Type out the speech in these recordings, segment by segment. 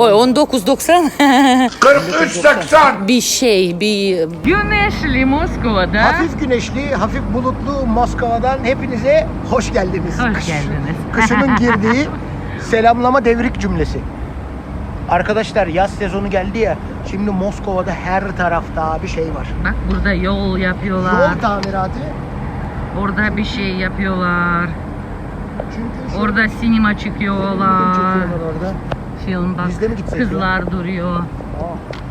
O 19.90 43.80. bir şey bir Güneşli Moskova da. Hafif güneşli, hafif bulutlu Moskova'dan hepinize hoş geldiniz. Hoş Kış- geldiniz. Kışının girdiği selamlama devrik cümlesi. Arkadaşlar yaz sezonu geldi ya. Şimdi Moskova'da her tarafta bir şey var. Bak burada yol yapıyorlar. Yol tamiratı. Orada bir şey yapıyorlar. Çünkü şu Orada sinema çıkıyorlar. orada. Film bak. Biz de mi gitsek? Kızlar duruyor. Aa,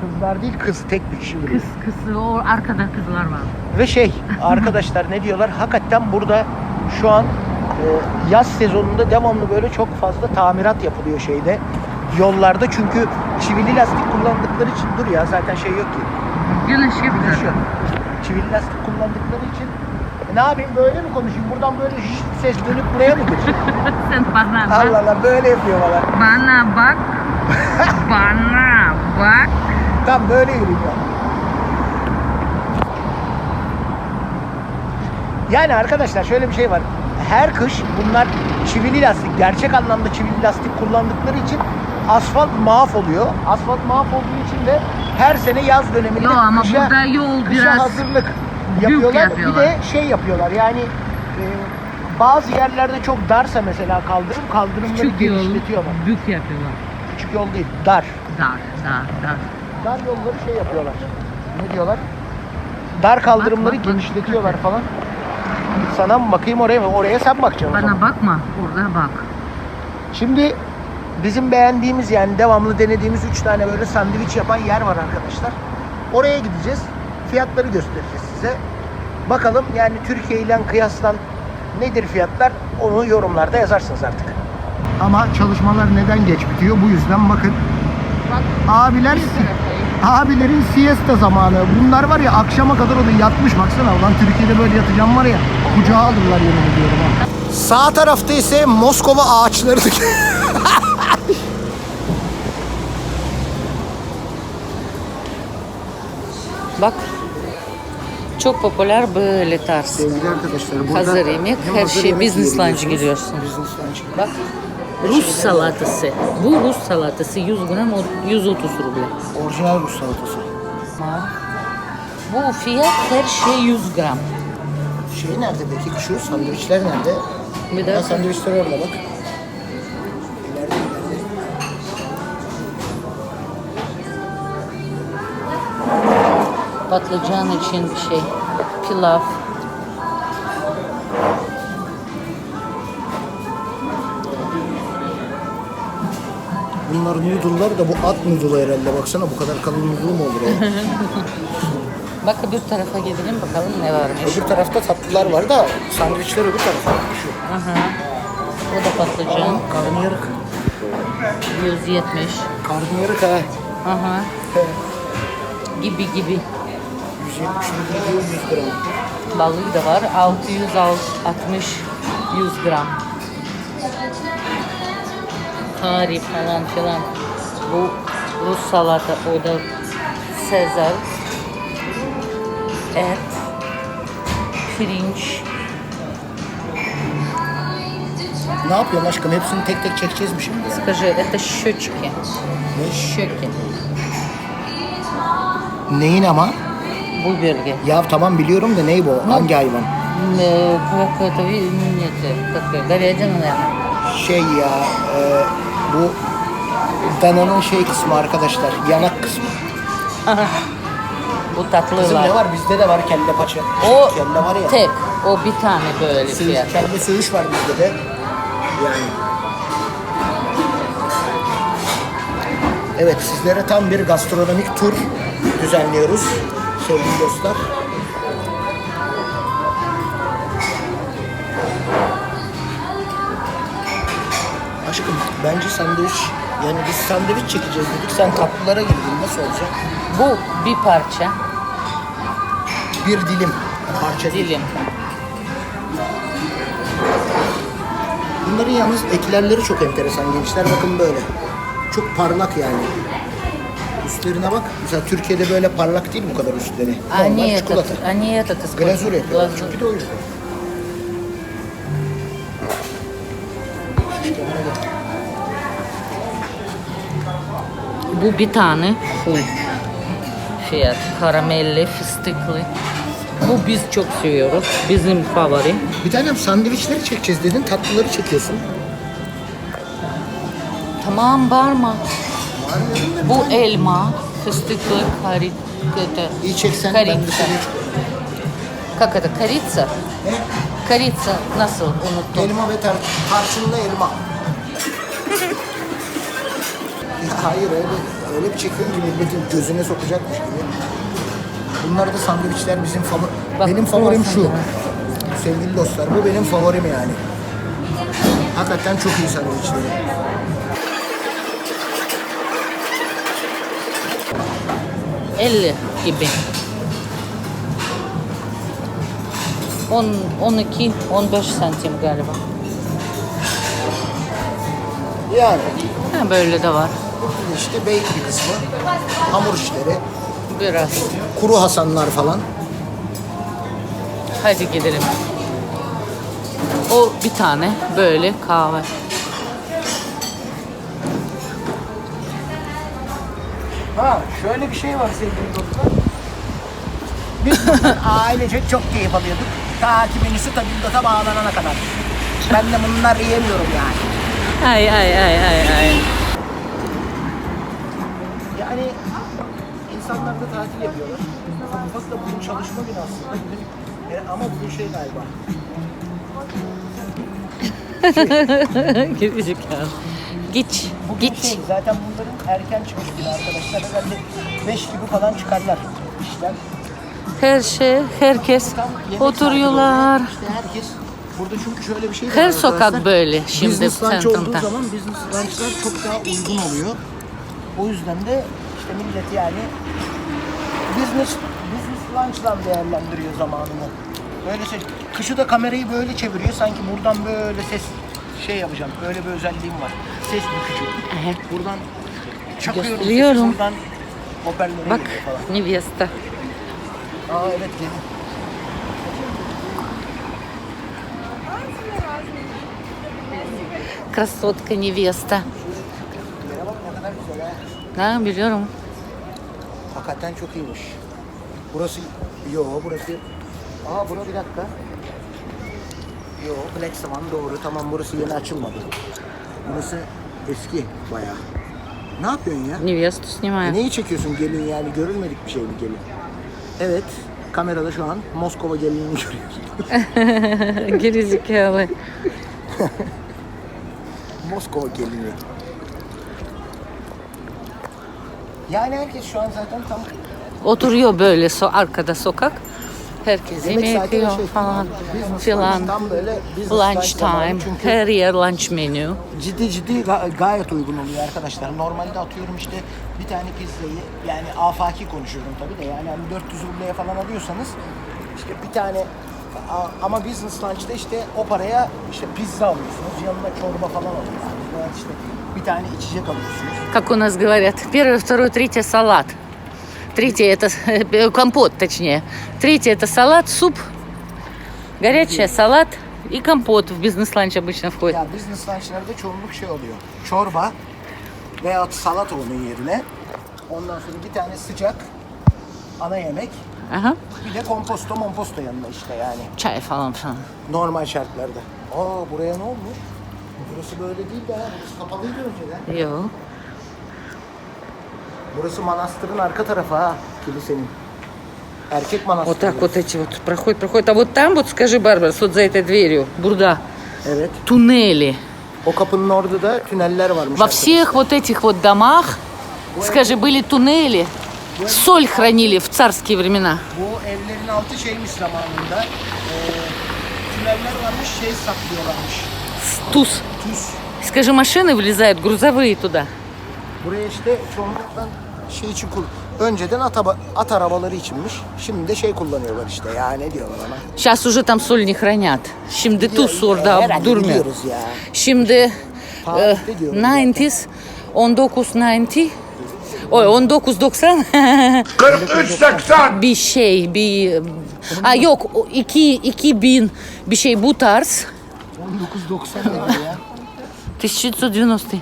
kızlar değil kız tek bir kişi duruyor. Kız kızı o arkada kızlar var. Ve şey arkadaşlar ne diyorlar? Hakikaten burada şu an e, yaz sezonunda devamlı böyle çok fazla tamirat yapılıyor şeyde. Yollarda çünkü çivili lastik kullandıkları için dur ya zaten şey yok ki. Güneş gibi Güneş yok. Çivili lastik kullandıkları için ne yapayım böyle mi konuşayım? Buradan böyle şşt ses dönüp buraya mı geçeyim? Sen bana bak. Allah Allah böyle yapıyor bana. Bana bak. bana bak. Tam böyle yürüyeceğim. Yani arkadaşlar şöyle bir şey var. Her kış bunlar çivili lastik, gerçek anlamda çivili lastik kullandıkları için asfalt mahvoluyor. Asfalt mahvolduğu için de her sene yaz döneminde Yo ama kışa, burada yol kışa biraz hazırlık yapıyorlar. yapıyorlar. Bir de şey yapıyorlar yani e, bazı yerlerde çok darsa mesela kaldırım, kaldırımları küçük yol genişletiyorlar. büyük yapıyorlar. Küçük yol değil, dar. Dar, dar, dar. Dar yolları şey yapıyorlar. Ne diyorlar? Dar kaldırımları Bak, bak, bak. genişletiyorlar falan. Sana mı bakayım oraya mı? Oraya sen bakacaksın. Bana bakma. Orada bak. Şimdi bizim beğendiğimiz yani devamlı denediğimiz 3 tane böyle sandviç yapan yer var arkadaşlar. Oraya gideceğiz. Fiyatları göstereceğiz size. Bakalım yani Türkiye ile kıyaslan nedir fiyatlar onu yorumlarda yazarsınız artık. Ama çalışmalar neden geç bitiyor? Bu yüzden bakın. Abiler abilerin siesta zamanı. Bunlar var ya akşama kadar orada yatmış baksana. Ulan Türkiye'de böyle yatacağım var ya kucağa alırlar yemin ediyorum ha. Sağ tarafta ise Moskova ağaçları. Bak. Çok popüler böyle tarz. Sevgili arkadaşlar burada Hazır yemek, hem her hazır şey yemek business lunch yiyebiliyorsunuz. Business lunch. Bak. Rus salatası. Bu Rus salatası 100 gram o- 130 ruble. Orijinal Rus salatası. Bu fiyat her şey 100 gram. Şey nerede peki şu sandviçler nerede? Bir Ha, de sandviçler orada bak. Patlıcan için bir şey. Pilav. Bunlar noodle'lar da bu at noodle'ı herhalde. Baksana bu kadar kalın noodle mu olur ya? Bak öbür tarafa gidelim bakalım ne varmış. öbür tarafta tatlılar var da sandviçler öbür tarafta. Şu. Aha. O da patlıcan. Karnıyarık. 170. Karnıyarık ha. Aha. Gibi gibi. 170 milyon 100 gram. Balığı da var. 660 100 gram. Kari falan filan. Bu Rus salata, o da Sezar. Et. Pirinç. Ne yapıyorsun aşkım? Hepsini tek tek çekeceğiz mi şimdi? ya? Скажи, это щечки. Ne? Щеки. Neyin ama? Bu bölge. Ya tamam biliyorum da ney bu? Hangi hayvan? Э, Как это, ви- нет, как говядина, наверное. Şey ya, e, bu dananın şey kısmı arkadaşlar, yanak kısmı. Bu Kızım tatlılar. ne var? Bizde de var kelle paça. O kelle var ya. tek. O bir tane böyle Söğüş, fiyat. kelle söğüş var bizde de. Yani. Evet sizlere tam bir gastronomik tur düzenliyoruz sevgili dostlar. Aşkım bence sandviç yani biz sandviç çekeceğiz dedik sen tatlılara girdin nasıl olacak? Bu bir parça. Bir dilim parça değil. Dilim. Bunların yalnız eklerleri çok enteresan gençler bakın böyle. Çok parlak yani Üstlerine bak. Mesela Türkiye'de böyle parlak değil bu kadar üstleri. Normal Они этот, çikolata. они этот используют. Glazür yapıyorlar. Glazür. Çünkü de o yüzden. İşte böyle. Bu bir tane full fiyat. Karamelli, fıstıklı. Bu biz çok seviyoruz. Bizim favori. Bir tanem sandviçleri çekeceğiz dedin. Tatlıları çekiyorsun. Tamam bağırma. Var dedim de Bu elma, fıstıklı, karita. İyi çeksen ben Корица. dışarıya Как это? Корица? Ne? Корица nasıl? Unuttum. Elma ve tar tarçınlı elma. ya hayır öyle, öyle bir çekiyorum ki milletin gözüne sokacakmış gibi. Bunlar da sandviçler bizim favori. Bak, benim favorim şu. kruvasan Sevgili dostlar bu benim favorim yani. Hakikaten çok iyi sandviçleri. Elli gibi. 10, 12, 15 santim galiba. Yani Ha, böyle de var. işte bakery kısmı, hamur işleri, Biraz. kuru hasanlar falan. Hadi gidelim. O bir tane böyle kahve. Ha şöyle bir şey var sevgili dostlar. Biz ailece çok keyif alıyorduk. Ta ki menüsü tabildota bağlanana kadar. Ben de bunlar yiyemiyorum yani. Ay ay ay ay ay. Yani insanlar da tatil yapıyorlar. Ufak da bugün çalışma günü aslında. E, ama bugün şey galiba. Ya. Git. Bugün Git. şey zaten bunların erken çıkış günü arkadaşlar. Herhalde 5 gibi falan çıkarlar işten. Her şey, herkes Tam yemek oturuyorlar. saati. İşte herkes burada çünkü şöyle bir şey de Her var sokak arkadaşlar. böyle şimdi Business lunch olduğu zaman business lunchlar çok daha uygun oluyor. O yüzden de işte millet yani business business lunch'la değerlendiriyor zamanını. Böyle şey, kışı da kamerayı böyle çeviriyor. Sanki buradan böyle ses şey yapacağım. Böyle bir özelliğim var Ses bükücü. Evet. Buradan çakıyorum. sesi, Gösteriyorum. Buradan hoparlöre Bak geliyor falan. невеста. Aa evet gelin. Красотка невеста. Yere bak ne kadar güzel ha. Да, biliyorum. Hakikaten çok iyiymiş. Burası, yo burası, aa bura bir dakika. Yo Black Swan doğru tamam burası yeni açılmadı. Burası eski bayağı. Ne yapıyorsun ya? Невесту E, снимаю. neyi çekiyorsun gelin yani görülmedik bir şey mi gelin? Evet kamerada şu an Moskova gelinini görüyoruz. Gerizekalı. Moskova gelini. Yani herkes şu an zaten tam Oturuyor böyle so arkada sokak. Herkes Yemek yemek saati ve yiyor şey, falan business filan. lunch, Tam böyle business Lunch lunch zamanı time. çünkü- Her yer lunch menü. ciddi ciddi ga- gayet uygun oluyor arkadaşlar. Normalde atıyorum işte bir tane pizzayı yani afaki konuşuyorum tabii de yani hani 400 rubleye falan alıyorsanız işte bir tane a- ama business lunch'ta işte o paraya işte pizza alıyorsunuz. Yanına çorba falan alıyorsunuz. Veya işte bir tane içecek alıyorsunuz. Как у нас говорят, первое, второе, третье салат. Третье это э, компот, точнее. Третье это салат, суп, горячее, салат и компот в бизнес-ланч обычно входит. Ya business lunch'larda çoğunluk şey oluyor. Çorba veya salat onun yerine. Ondan sonra bir tane sıcak ana yemek. Ага. Bir de komposto momposto yanına işte yani. Çay falan filan. Normal şartlarda. Aa buraya ne olmuş? Burası böyle değil de ha. Burası kapalıydı önceden. Yo. Burası manastırın arka tarafı ha. Kilisenin. Erkek manastırı. Вот так вот эти вот проходят, проходят. А вот там вот, скажи, Барбара, вот за этой дверью, бурда, Evet. туннели. O kapının orada da tüneller varmış. Во всех вот этих вот домах, скажи, были туннели, соль хранили в царские времена. Bu evlerin altı şeymiş zamanında. Ee, tüneller varmış şey saklıyorlarmış. Tuz. Tuz. Скажи, машины влезают, грузовые туда. Buraya işte çoğunlukla şey için kul. Önceden at, aba- at arabaları içinmiş. Şimdi de şey kullanıyorlar işte ya ne diyorlar ona. Сейчас уже там соль не хранят. Şimdi tuz orada Herhalde durmuyor. biliyoruz ya. Şimdi e, Tarihte diyorum 90s, 1990, Oy 1990 4380 bir şey bir ha yok o iki 2000 bir şey bu tarz 1990 dedi ya. 1990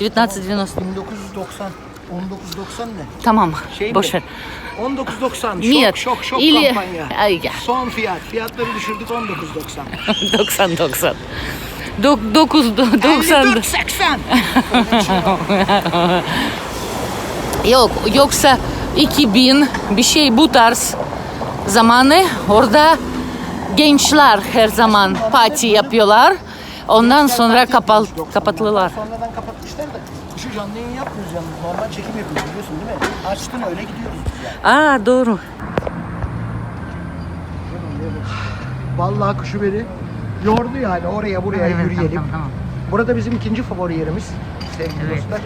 1990. 1990. 1990 ne? Tamam. Şey? Boş ver. 1990. Şok Niyet. şok şok İli- kampanya. Ay ya. Son fiyat. Fiyatları düşürdük 1990. 90 90. Dok, 9 90. 80. Yok yoksa 2000 bir şey bu tarz zamanı orada gençler her zaman parti yapıyorlar. Ondan sonra kapal, kapattılar. Sonradan kapatmışlar da. Şu canlı yayın yapmıyoruz yalnız. Normal çekim yapıyoruz biliyorsun değil mi? Açtın öyle gidiyoruz biz yani. Aa doğru. Vallahi kuşu beni yordu yani oraya buraya Evet, yürüyelim. tamam, tamam. Burada bizim ikinci favori yerimiz sevgili Evet. dostlar.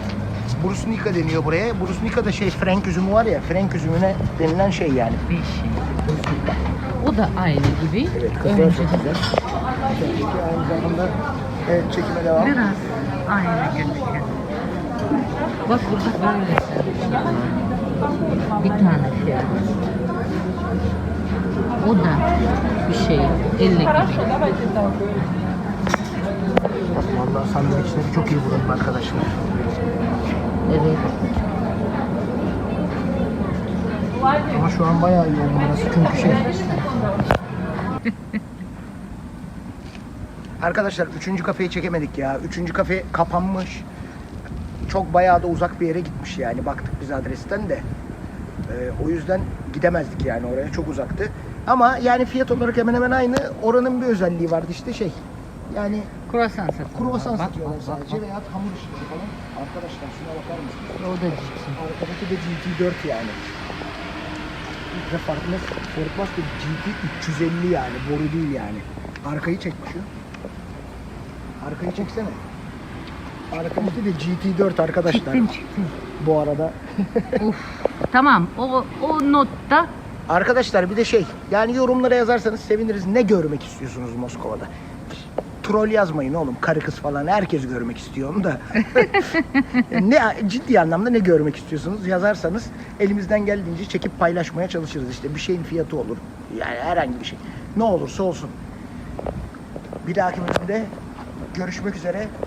Brusnika deniyor buraya. Brusnika da şey Frank üzümü var ya. Frank üzümüne denilen şey yani. Bir şey. O da aynı gibi. Evet kızlar çok güzel. Tabii ki aynı zamanda evet çekime devam. Biraz aynı gözüküyor. Bak burada böyle bir tane şey. O da bir şey, elle gibi. Vallahi sandviçleri çok iyi vuruldu arkadaşlar. Evet. Ama şu an bayağı iyi oldu burası çünkü şey. Arkadaşlar üçüncü kafeyi çekemedik ya. Üçüncü kafe kapanmış. Çok bayağı da uzak bir yere gitmiş yani. Baktık biz adresten de. Ee, o yüzden gidemezdik yani oraya. Çok uzaktı. Ama yani fiyat olarak hemen hemen aynı. Oranın bir özelliği vardı işte şey. Yani Kruvasan satıyorlar. kruvasan Bak, satıyorlar bak, bak, sadece veya hamur işleri falan. Arkadaşlar şuna bakar mısınız? O da ciddi. Arkadaki de GT4 yani. Ve farkında Ford Master GT 350 yani. Boru değil yani. Arkayı çek şu. Arkayı çeksene. Arkadaki de GT4 arkadaşlar. Çıktın çıktın. Bu arada. Uf. Tamam o, o notta Arkadaşlar bir de şey. Yani yorumlara yazarsanız seviniriz. Ne görmek istiyorsunuz Moskova'da? Troll yazmayın oğlum. Karı kız falan. Herkes görmek istiyor onu da. ne ciddi anlamda ne görmek istiyorsunuz yazarsanız elimizden geldiğince çekip paylaşmaya çalışırız. İşte bir şeyin fiyatı olur. Yani herhangi bir şey. Ne olursa olsun. Bir dahaki bölümde görüşmek üzere.